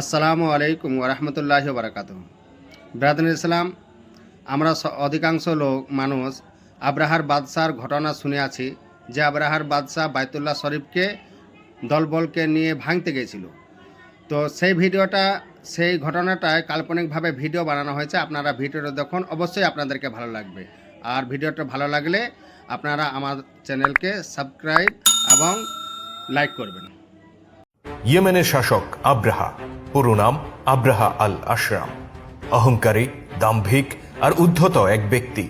আসসালামু আলাইকুম ওরহমতুল্লাহ বারাকাত ব্রাদান ইসলাম, আমরা অধিকাংশ লোক, মানুষ, আব্রাহার বাদশার ঘটনা শুনে আছি যে আব্রাহার বাদশাহ বাইতুল্লাহ শরীফকে, দলবলকে নিয়ে ভাঙতে গেছিল। তো সেই ভিডিওটা, সেই ঘটনাটায় কাল্পনিকভাবে ভিডিও বানানো হয়েছে। আপনারা ভিডিওটা দেখুন, অবশ্যই আপনাদেরকে ভালো লাগবে। আর ভিডিওটা ভালো লাগলে আপনারা আমার চ্যানেলকে সাবস্ক্রাইব এবং লাইক করবেন। ইয়েমেনের শাসক আব্রাহা পুরো নাম আব্রাহা আল আশরাম। অহংকারী, দাম্ভিক আর উদ্ধত এক ব্যক্তি।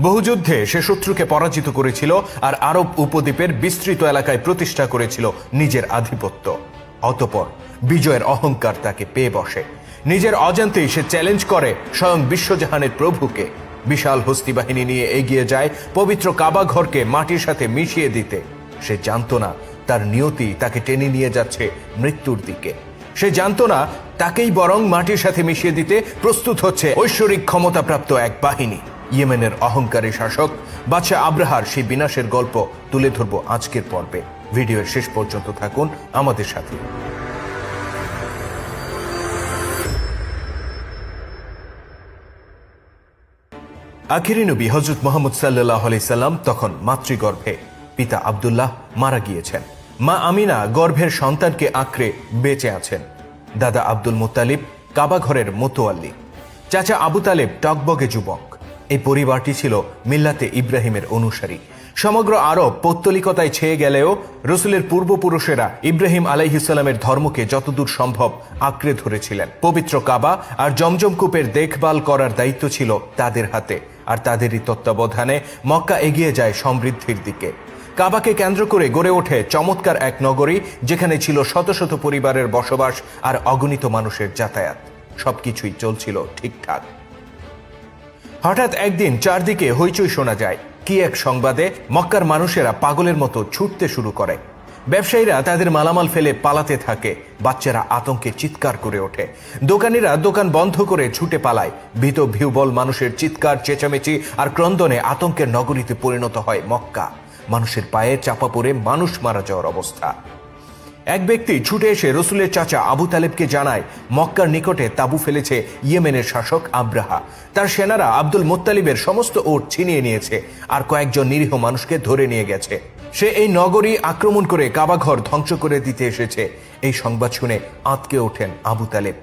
বহু যুদ্ধে সে শত্রুকে পরাজিত করেছিল আর আরব উপদ্বীপের বিস্তৃত এলাকায় প্রতিষ্ঠা করেছিল নিজের আধিপত্য। অতপর বিজয়ের অহংকার তাকে পেয়ে বসে। নিজের অজান্তেই সে চ্যালেঞ্জ করে স্বয়ং বিশ্বজাহানের প্রভুকে। বিশাল হস্তি বাহিনী নিয়ে এগিয়ে যায়, পবিত্র কাবা ঘরকে মাটির সাথে মিশিয়ে দিতে। সে জানতো না তার নিয়তি তাকে টেনে নিয়ে যাচ্ছে মৃত্যুর দিকে। সে জানতো না, তাকেই বরং মাটির সাথে মিশিয়ে দিতে প্রস্তুত হচ্ছে ঐশ্বরিক ক্ষমতাপ্রাপ্ত এক বাহিনী। ইয়েমেনের অহংকারী শাসক বাদশা আব্রাহার সেই বিনাশের গল্প তুলে ধরব আজকের পর্বে। ভিডিওর শেষ পর্যন্ত থাকুন আমাদের সাথে। আখিরি নবী হজরত মোহাম্মদ সাল্লাহ সাল্লাম তখন মাতৃগর্ভে পিতা আব্দুল্লাহ মারা গিয়েছেন। মা আমিনা গর্ভের সন্তানকে আঁকড়ে বেঁচে আছেন। দাদা আব্দুল মুতালিব কাবা ঘরের মোতোয়াল্লি। চাচা আবু তালেব টকবগে যুবক। এই পরিবারটি ছিল মিল্লাতে ইব্রাহিমের অনুসারী। সমগ্র আরব পৌত্তলিকতায় ছেয়ে গেলেও রসুলের পূর্বপুরুষেরা ইব্রাহিম আলাইহিসাল্লামের ধর্মকে যতদূর সম্ভব আঁকড়ে ধরেছিলেন। পবিত্র কাবা আর জমজমকূপের দেখভাল করার দায়িত্ব ছিল তাদের হাতে। আর তাদেরই তত্ত্বাবধানে মক্কা এগিয়ে যায় সমৃদ্ধির দিকে। কাবাকে কেন্দ্র করে গড়ে ওঠে চমৎকার এক নগরী, যেখানে ছিল শত শত পরিবারের বসবাস আর অগণিত মানুষের যাতায়াত। সবকিছুই চলছিল ঠিকঠাক। হঠাৎ একদিন চারদিকে হইচই শোনা যায়। কি এক সংবাদে মক্কার মানুষেরা পাগলের মতো ছুটতে শুরু করে। ব্যবসায়ীরা তাদের মালামাল ফেলে পালাতে থাকে। বাচ্চারা আতঙ্কে চিৎকার করে ওঠে। দোকানিরা দোকান বন্ধ করে ছুটে পালায়। ভীত ভিউবল মানুষের চিৎকার, চেঁচামেচি আর ক্রন্দনে আতঙ্কের নগরীতে পরিণত হয় মক্কা। মানুষের পায়ে চাপা পড়ে মানুষ মারা যাওয়ার অবস্থা। এক ব্যক্তি ছুটে এসে রসুলের চাচা আবু তালেবকে জানায়, মক্কার নিকটে তাবু ফেলেছে ইয়েমেনের শাসক আব্রাহা। তার সেনারা আব্দুল মোত্তালিবের সমস্ত ওট ছিনিয়ে নিয়েছে আর কয়েকজন নিরীহ মানুষকে ধরে নিয়ে গেছে। সে এই নগরী আক্রমণ করে কাবাঘর ধ্বংস করে দিতে এসেছে। এই সংবাদ শুনে আঁতকে ওঠেন আবু তালেব।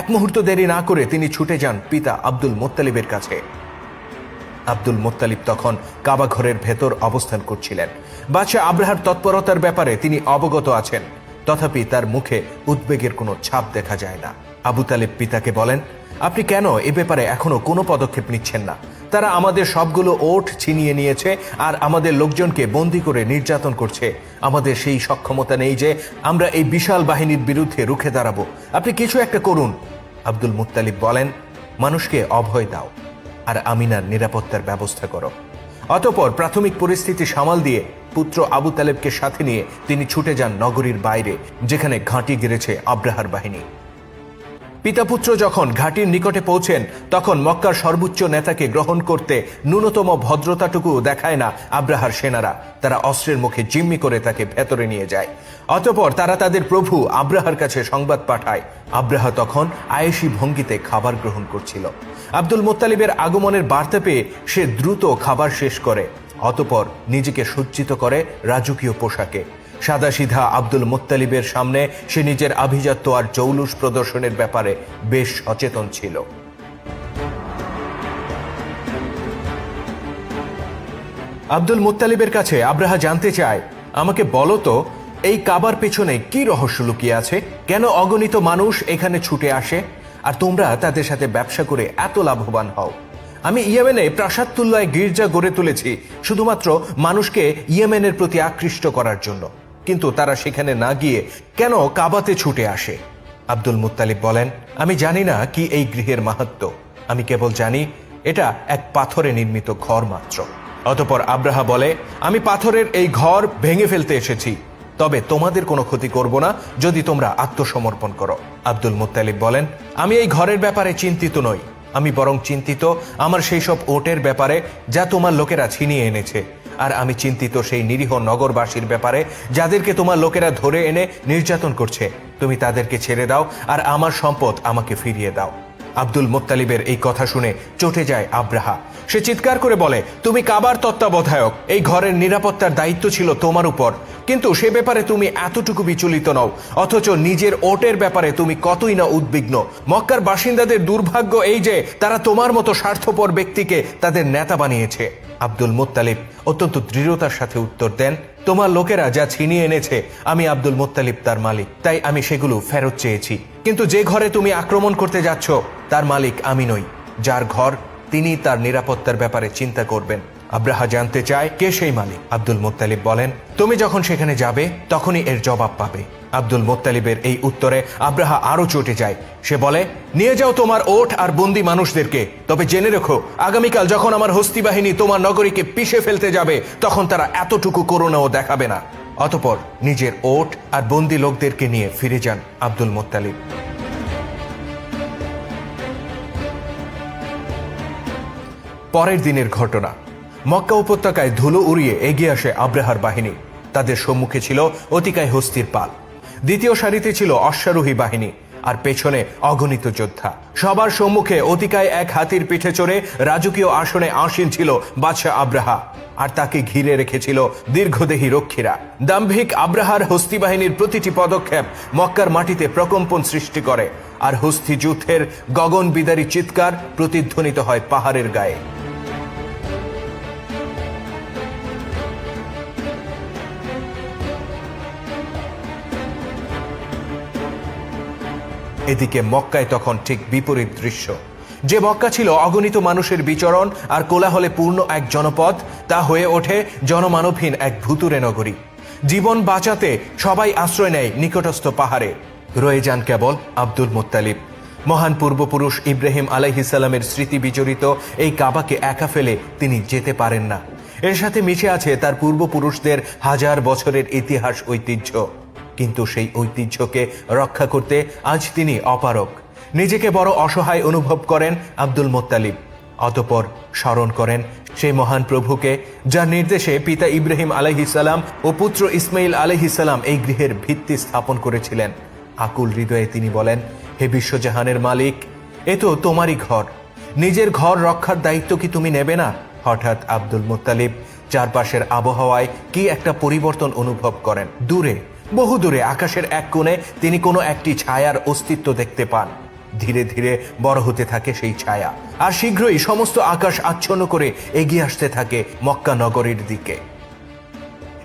এক মুহূর্ত দেরি না করে তিনি ছুটে যান পিতা আব্দুল মোত্তালিবের কাছে। আব্দুল মোত্তালিব তখন কাবাঘরের ভেতর অবস্থান করছিলেন। বাদশাহ আব্রাহার তৎপরতার ব্যাপারে তিনি অবগত আছেন। তথাপি তার মুখে উদ্বেগের কোনো ছাপ দেখা যায় না। আবু তালেব পিতাকে বলেন, আপনি কেন এ ব্যাপারে এখনও কোনো পদক্ষেপ নিচ্ছেন না? তারা আমাদের সবগুলো ওট ছিনিয়ে নিয়েছে আর আমাদের লোকজনকে বন্দি করে নির্যাতন করছে। আমাদের সেই সক্ষমতা নেই যে আমরা এই বিশাল বাহিনীর বিরুদ্ধে রুখে দাঁড়াবো। আপনি কিছু একটা করুন। আব্দুল মুত্তালিব বলেন, মানুষকে অভয় দাও। আর আমিনার নিরাপত্তার ব্যবস্থা করো। অতপর প্রাথমিক পরিস্থিতি সামাল দিয়ে পুত্র আবু তালেবকে সাথে নিয়ে তিনি ছুটে যান নগরীর বাইরে, যেখানে ঘাঁটি গেড়েছে আব্রাহার বাহিনী। পিতাপুত্র যখন ঘাটির নিকটে পৌঁছেন, তখন মক্কার সর্বোচ্চ নেতাকে গ্রহণ করতে ন্যূনতম ভদ্রতাটুকু দেখায় না আব্রাহার সেনারা। তারা অস্ত্রের মুখে জিম্মি করে তাকে ভেতরে নিয়ে যায়। অতপর তারা তাদের প্রভু আব্রাহার কাছে সংবাদ পাঠায়। আব্রাহা তখন আয়েসি ভঙ্গিতে খাবার গ্রহণ করছিল। আব্দুল মোত্তালিবের আগমনের বার্তা পেয়ে সে দ্রুত খাবার শেষ করে। অতপর নিজেকে সজ্জিত করে রাজকীয় পোশাকে। সাদাসিধা আব্দুল মোত্তালিবের সামনে সে নিজের আভিজাত্য আর জৌলুস প্রদর্শনের ব্যাপারে বেশ সচেতন ছিল। আব্দুল মুত্তালিবের কাছে আব্রাহা জানতে চায়, আমাকে বলো তো, এই কাবার পেছনে কি রহস্য লুকিয়ে আছে? কেন অগণিত মানুষ এখানে ছুটে আসে? আর তোমরা তাদের সাথে ব্যবসা করে এত লাভবান হও। আমি ইয়েমেনে প্রাসাদ তুল্যয় গির্জা গড়ে তুলেছি, শুধুমাত্র মানুষকে ইয়েমেনের প্রতি আকৃষ্ট করার জন্য। কিন্তু তারা সেখানে না গিয়ে কেন কাবাতে ছুটে আসে? আব্দুল মুত্তালিব বলেন, আমি জানি না কি এই গৃহের মাহাত্ম। আমি কেবল জানি, এটা এক পাথরে নির্মিত ঘর মাত্র। অতপর আব্রাহা বলে, আমি পাথরের এই ঘর ভেঙে ফেলতে এসেছি। তবে তোমাদের কোনো ক্ষতি করব না যদি তোমরা আত্মসমর্পণ করো। আব্দুল মুত্তালিব বলেন, আমি এই ঘরের ব্যাপারে চিন্তিত নই। আমি বরং চিন্তিত আমার সেই সব ওটের ব্যাপারে যা তোমার লোকেরা ছিনিয়ে এনেছে। আর আমি চিন্তিত সেই নিরীহ নগরবাসীর ব্যাপারে, যাদেরকে তোমার লোকেরা ধরে এনে নির্যাতন করছে। তুমি তাদেরকে ছেড়ে দাও আর আমার সম্পদ আমাকে ফিরিয়ে দাও। আব্দুল মোত্তালিবের এই কথা শুনে চটে যায় আব্রাহা। সে চিৎকার করে বলে, তুমি কাবার তত্ত্বাবধায়ক, এই ঘরের নিরাপত্তার দায়িত্ব ছিল তোমার উপর। কিন্তু সে ব্যাপারে তুমি এতটুকু বিচলিত নও, অথচ নিজের ওটের ব্যাপারে তুমি কতই না উদ্বিগ্ন। মক্কার বাসিন্দাদের দুর্ভাগ্য এই যে, তারা তোমার মতো স্বার্থপর ব্যক্তিকে তাদের নেতা বানিয়েছে। আব্দুল মোত্তালিব অত্যন্ত দৃঢ়তার সাথে উত্তর দেন, তোমার লোকেরা যা ছিনিয়ে এনেছে, আমি আব্দুল মোত্তালিব তার মালিক, তাই আমি সেগুলো ফেরত চেয়েছি। কিন্তু যে ঘরে তুমি আক্রমণ করতে যাচ্ছ তার মালিক আমি নই যার ঘর তিনি তার নিরাপত্তার ব্যাপারে চিন্তা করবেন। আব্রাহা জানতে চায়, কে সেই মালিক? আব্দুল মোত্তালিব বলেন, তুমি যখন সেখানে যাবে, তখনই এর জবাব পাবে। আব্দুল মোত্তালিবের এই উত্তরে আব্রাহা আরও চটে যায়। সে বলে, নিয়ে যাও তোমার ওঠ আর বন্দি মানুষদেরকে, তবে জেনে রেখো, আগামীকাল যখন আমার হস্তি বাহিনী তোমার নগরীকে পিষে ফেলতে যাবে, তখন তারা এতটুকু করুণাও দেখাবে না। অতপর নিজের ওট আর বন্দি লোকদেরকে নিয়ে ফিরে যান আব্দুল মোত্তালিব। পরের দিনের ঘটনা। মক্কা উপত্যকায় ধুলো উড়িয়ে এগিয়ে আসে আব্রাহার বাহিনী। তাদের সম্মুখে ছিল অতিকায় হস্তির পাল। দ্বিতীয় সারিতে ছিল অশ্বারোহী বাহিনী আর পেছনে অগণিত যোদ্ধা। সবার সম্মুখে অতিকায় এক হাতির পিঠে চড়ে রাজকীয় আসনে আসীন ছিল বাদশাহ আব্রাহা আর তাকে ঘিরে রেখেছিল দীর্ঘদেহী রক্ষীরা। দাম্ভিক আব্রাহার হস্তি বাহিনীর প্রতিটি পদক্ষেপ মক্কার মাটিতে প্রকম্পন সৃষ্টি করে। আর হস্তি যুদ্ধের গগন বিদারী চিৎকার প্রতিধ্বনিত হয় পাহাড়ের গায়ে। এদিকে মক্কায় তখন ঠিক বিপরীত দৃশ্য। যে মক্কা ছিল অগণিত মানুষের বিচরণ আর কোলাহলে পূর্ণ এক জনপদ, তা হয়ে ওঠে জনমানবহীন এক ভুতুরে নগরী। জীবন বাঁচাতে সবাই আশ্রয় নেয় নিকটস্থ পাহাড়ে। রয়ে যান কেবল আব্দুল মোত্তালিব। মহান পূর্বপুরুষ ইব্রাহিম আলাইহিসাল্লামের স্মৃতি বিচরিত এই কাবাকে একা ফেলে তিনি যেতে পারেন না। এর সাথে মিশে আছে তার পূর্বপুরুষদের হাজার বছরের ইতিহাস ঐতিহ্য। কিন্তু সেই ঐতিহ্যকে রক্ষা করতে আজ তিনি অপারক নিজেকে বড় অসহায় অনুভব করেন আব্দুল মোত্তালিব। অতপর স্মরণ করেন সেই মহান প্রভুকে, যার নির্দেশে পিতা ইব্রাহিম আলহিসাল্লাম ও পুত্র ইসমাইল আলহিসাল্লাম এই গৃহের ভিত্তি স্থাপন করেছিলেন। আকুল হৃদয়ে তিনি বলেন, হে বিশ্বজাহানের মালিক, এ তো তোমারই ঘর। নিজের ঘর রক্ষার দায়িত্ব কি তুমি নেবে না? হঠাৎ আব্দুল মুত্তালিব চারপাশের আবহাওয়ায় কি একটা পরিবর্তন অনুভব করেন। দূরে বহু দূরে আকাশের এক কোণে তিনি কোনো একটি ছায়ার অস্তিত্ব দেখতে পান। ধীরে ধীরে বড় হতে থাকে সেই ছায়া। আর শীঘ্রই সমস্ত আকাশ আচ্ছন্ন করে এগিয়ে আসতে থাকে মক্কা নগরীর দিকে।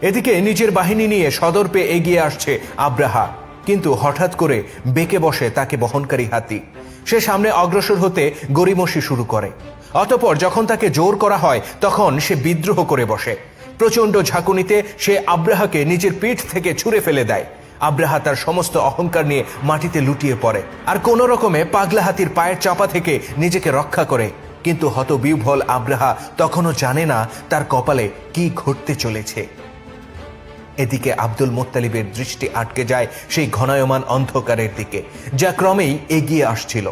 এদিকে নিজের বাহিনী নিয়ে সদর পেয়ে এগিয়ে আসছে আব্রাহা। কিন্তু হঠাৎ করে বেঁকে বসে তাকে বহনকারী হাতি। সে সামনে অগ্রসর হতে গড়িমসি শুরু করে। অতপর যখন তাকে জোর করা হয়, তখন সে বিদ্রোহ করে বসে। প্রচণ্ড ঝাঁকুনিতে সে আব্রাহাকে নিজের পিঠ থেকে ছুঁড়ে ফেলে দেয়। আব্রাহা তার সমস্ত অহংকার নিয়ে মাটিতে লুটিয়ে পড়ে। আর কোনো রকমে পাগলা হাতির পায়ের চাপা থেকে নিজেকে রক্ষা করে। কিন্তু হতবিহ্বল আব্রাহা তখনও জানে না তার কপালে কি ঘটতে চলেছে। এদিকে আব্দুল মোত্তালিবের দৃষ্টি আটকে যায় সেই ঘনায়মান অন্ধকারের দিকে, যা ক্রমেই এগিয়ে আসছিল।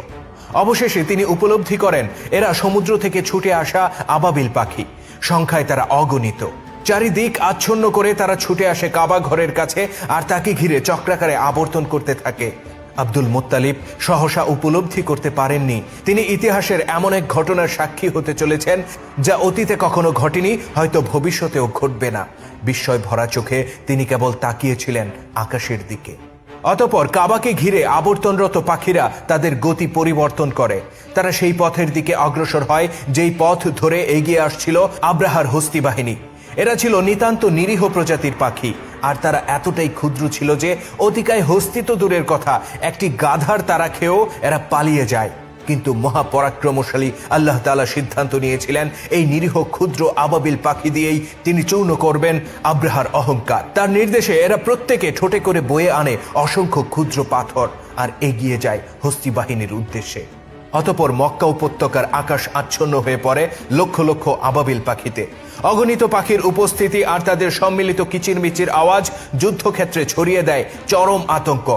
অবশেষে তিনি উপলব্ধি করেন, এরা সমুদ্র থেকে ছুটে আসা আবাবিল পাখি। সংখ্যায় তারা অগণিত। চারিদিক আচ্ছন্ন করে তারা ছুটে আসে কাবা ঘরের কাছে আর তাকে ঘিরে চক্রাকারে আবর্তন করতে থাকে। আব্দুল মোত্তালিব সহসা উপলব্ধি করতে পারেননি। তিনি ইতিহাসের এমন এক ঘটনার সাক্ষী হতে চলেছেন যা অতীতে কখনো ঘটেনি, হয়তো ভবিষ্যতেও ঘটবে না। বিস্ময় ভরা চোখে তিনি কেবল তাকিয়েছিলেন আকাশের দিকে। অতপর কাবাকে ঘিরে আবর্তনরত পাখিরা তাদের গতি পরিবর্তন করে। তারা সেই পথের দিকে অগ্রসর হয়, যেই পথ ধরে এগিয়ে আসছিল আব্রাহার হস্তি বাহিনী। এরা ছিল নিতান্ত নিরীহ প্রজাতির পাখি, আর তারা এতটাই ক্ষুদ্র ছিল যে অতিকায় হস্তিত দূরের কথা, একটি গাধার তারা খেয়েও এরা পালিয়ে যায়। কিন্তু মহাপরাক্রমশালী আল্লাহ তালা সিদ্ধান্ত নিয়েছিলেন, এই নিরীহ ক্ষুদ্র আবাবিল পাখি দিয়েই তিনি চূর্ণ করবেন আব্রাহার অহংকার। তার নির্দেশে এরা প্রত্যেকে ঠোঁটে করে বয়ে আনে অসংখ্য ক্ষুদ্র পাথর, আর এগিয়ে যায় হস্তি বাহিনীর উদ্দেশ্যে। অতপর মক্কা উপত্যকার আকাশ আচ্ছন্ন হয়ে পড়ে লক্ষ লক্ষ আবাবিল পাখিতে। অগণিত পাখির উপস্থিতি আর তাদের সম্মিলিত কিচিরমিচির আওয়াজ যুদ্ধক্ষেত্রে ছড়িয়ে দেয় চরম আতঙ্ক।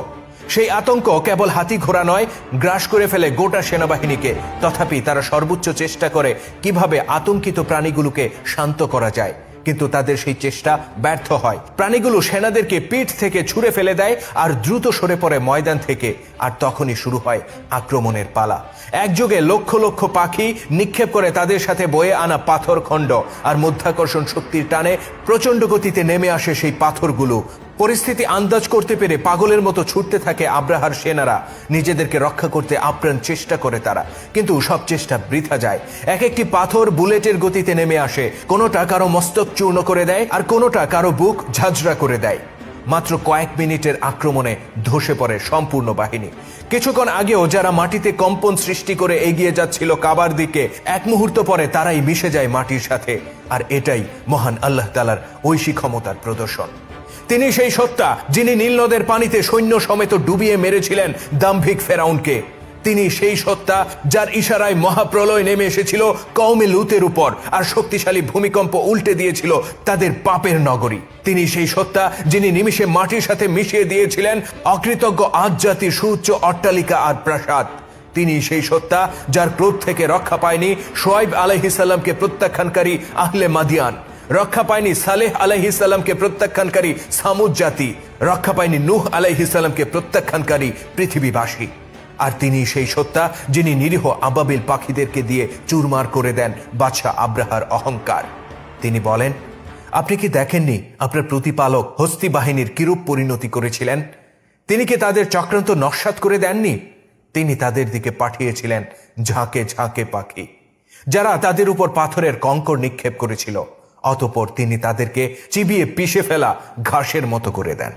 সেই আতঙ্ক কেবল হাতি ঘোড়া নয়, গ্রাস করে ফেলে গোটা সেনাবাহিনীকে। তথাপি তারা সর্বোচ্চ চেষ্টা করে কীভাবে আতঙ্কিত প্রাণীগুলোকে শান্ত করা যায়। কিন্তু তাদের সেই চেষ্টা ব্যর্থ হয়। প্রাণীগুলো সেনাদেরকে পিঠ থেকে ছুঁড়ে ফেলে দেয় আর দ্রুত সরে পড়ে ময়দান থেকে। আর তখনই শুরু হয় আক্রমণের পালা। একযোগে লক্ষ লক্ষ পাখি নিক্ষেপ করে তাদের সাথে বয়ে আনা পাথর খণ্ড আর মধ্যাকর্ষণ শক্তির টানে প্রচণ্ড গতিতে নেমে আসে সেই পাথরগুলো। পরিস্থিতি আন্দাজ করতে পেরে পাগলের মতো ছুটতে থাকে আব্রাহার সেনারা। নিজেদেরকে রক্ষা করতে আপ্রাণ চেষ্টা করে তারা। কিন্তু সব চেষ্টা বৃথা যায়। এক একটি পাথর বুলেটের গতিতে নেমে আসে। কোনোটা কারও মস্তক চূর্ণ করে দেয় আর কোনোটা কারও বুক ঝাঁঝরা করে দেয়। মাত্র কয়েক মিনিটের আক্রমণে ধসে পড়ে সম্পূর্ণ বাহিনী। কিছুক্ষণ আগেও যারা মাটিতে কম্পন সৃষ্টি করে এগিয়ে যাচ্ছিল কাবার দিকে, এক মুহূর্ত পরে তারাই মিশে যায় মাটির সাথে। আর এটাই মহান আল্লাহ তালার ঐশী ক্ষমতার প্রদর্শন। তিনি সেই সত্তা যিনি নীল নদের পানিতে সৈন্য সমেত ডুবিয়ে মেরেছিলেন দাম্ভিক ফেরাউনকে। তিনি সেই সত্তা যার ইশারায় মহাপ্রলয় নেমে এসেছিল কওমে লুতের উপর আর শক্তিশালী ভূমিকম্প উল্টে দিয়েছিল তাদের পাপের নগরী। তিনি সেই সত্তা যিনি নিমিষে মাটির সাথে মিশিয়ে দিয়েছিলেন অকৃতজ্ঞ আজ জাতির সুউচ্চ অট্টালিকা আর প্রাসাদ। তিনি সেই সত্তা যার ক্রোধ থেকে রক্ষা পায়নি সোয়াইব আলাইহিসাল্লামকে প্রত্যাখ্যানকারী আহলে মাদিয়ান। রক্ষা পায়নি সালেহ আলাইহিসাল্লামকে প্রত্যাখ্যানকারী সামুদ জাতি। রক্ষা পায়নি নূহ আলাইহিসাল্লামকে প্রত্যাখ্যানকারী পৃথিবীবাসী। আর তিনি সেই সত্তা যিনি নিরীহ আবাবিল পাখিদেরকে দিয়ে চুরমার করে দেন বাদশাহ আব্রাহার অহংকার। তিনি বলেন, আপনি কি দেখেননি আপনার প্রতিপালক হস্তি বাহিনীর কিরূপ পরিণতি করেছিলেন? তিনি কি তাদের চক্রান্ত নস্বাত করে দেননি? তিনি তাদের দিকে পাঠিয়েছিলেন ঝাঁকে ঝাঁকে পাখি, যারা তাদের উপর পাথরের কঙ্কর নিক্ষেপ করেছিল। অতপর তিনি তাদেরকে চিবিয়ে পিষে ফেলা ঘাসের মতো করে দেন।